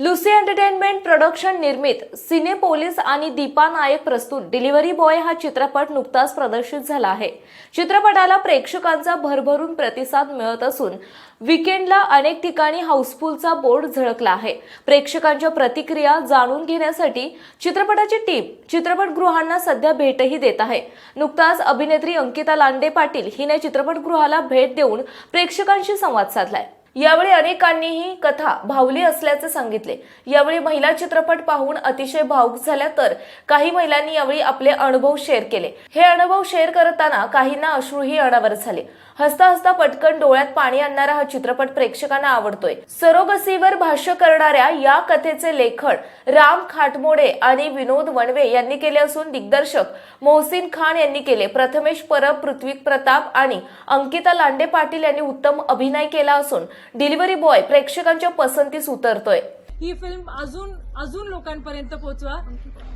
Lucy entertainment production निर्मित सिने police आणि दीपा नायक प्रस्तुत डिलिव्हरी बॉय हा चित्रपट नुकताच प्रदर्शित झाला आहे. चित्रपटाला प्रेक्षकांचा भरभरून प्रतिसाद मिळत असून विकेंडला अनेक ठिकाणी हाऊसफुलचा बोर्ड झळकला आहे. प्रेक्षकांच्या प्रतिक्रिया जाणून घेण्यासाठी चित्रपटाची टीम चित्रपटगृहांना सध्या भेटही देत आहे. नुकताच अभिनेत्री अंकिता लांडे पाटील हिने चित्रपटगृहाला भेट देऊन प्रेक्षकांशी संवाद साधलाय. यावेळी अनेकांनीही कथा भावली असल्याचे सांगितले. यावेळी महिला चित्रपट पाहून अतिशय भावुक झाल्या तर काही महिलांनी यावेळी आपले अनुभव शेअर केले. हे अनुभव शेअर करताना काहींना अश्रूही अनावर झाले. हसता हसता पटकन डोळ्यात पाणी आणणारा हा चित्रपट प्रेक्षकांना आवडतोय. सरोगसीवर भाष्य करणाऱ्या या कथेचे लेखन राम खाटमोडे आणि विनोद वणवे यांनी केले असून दिग्दर्शक मोहसिन खान यांनी केले. प्रथमेश परब पृथ्वी प्रताप आणि अंकिता लांडे पाटील यांनी उत्तम अभिनय केला असून डिलिव्हरी बॉय प्रेक्षकांच्या पसंतीस उतरतोय ही फिल्म अजून अजून लोकांपर्यंत पोहोचवा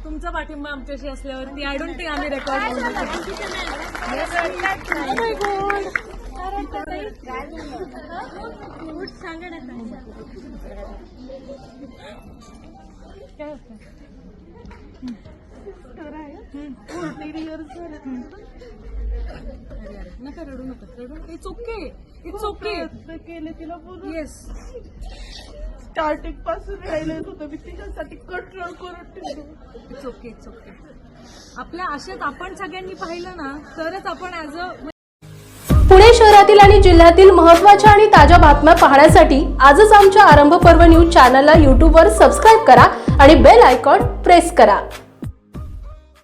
तुमचा पाठिंबा आमच्याशी असल्यावरती आय डोंट थिंक आम्ही नका रडू नका रडू नका इट्स ओके इट्स ओके केले तिला बोलून येस स्टार्टिंगपासून राहिलेच होतं मी तिच्यासाठी कंट्रोल करून ठेवलं इट्स ओके इट्स ओके आपल्या आशेत आपण सगळ्यांनी पाहिलं ना तरच आपण ऍज अ पुणे शहरातील आणि जिल्ह्यातील महत्त्वाच्या आणि ताज्या बातम्या पाहण्यासाठी आजच आमच्या आरंभ पर्व न्यूज चॅनलला यूट्यूबवर सबस्क्राईब करा आणि बेल आयकॉन प्रेस करा.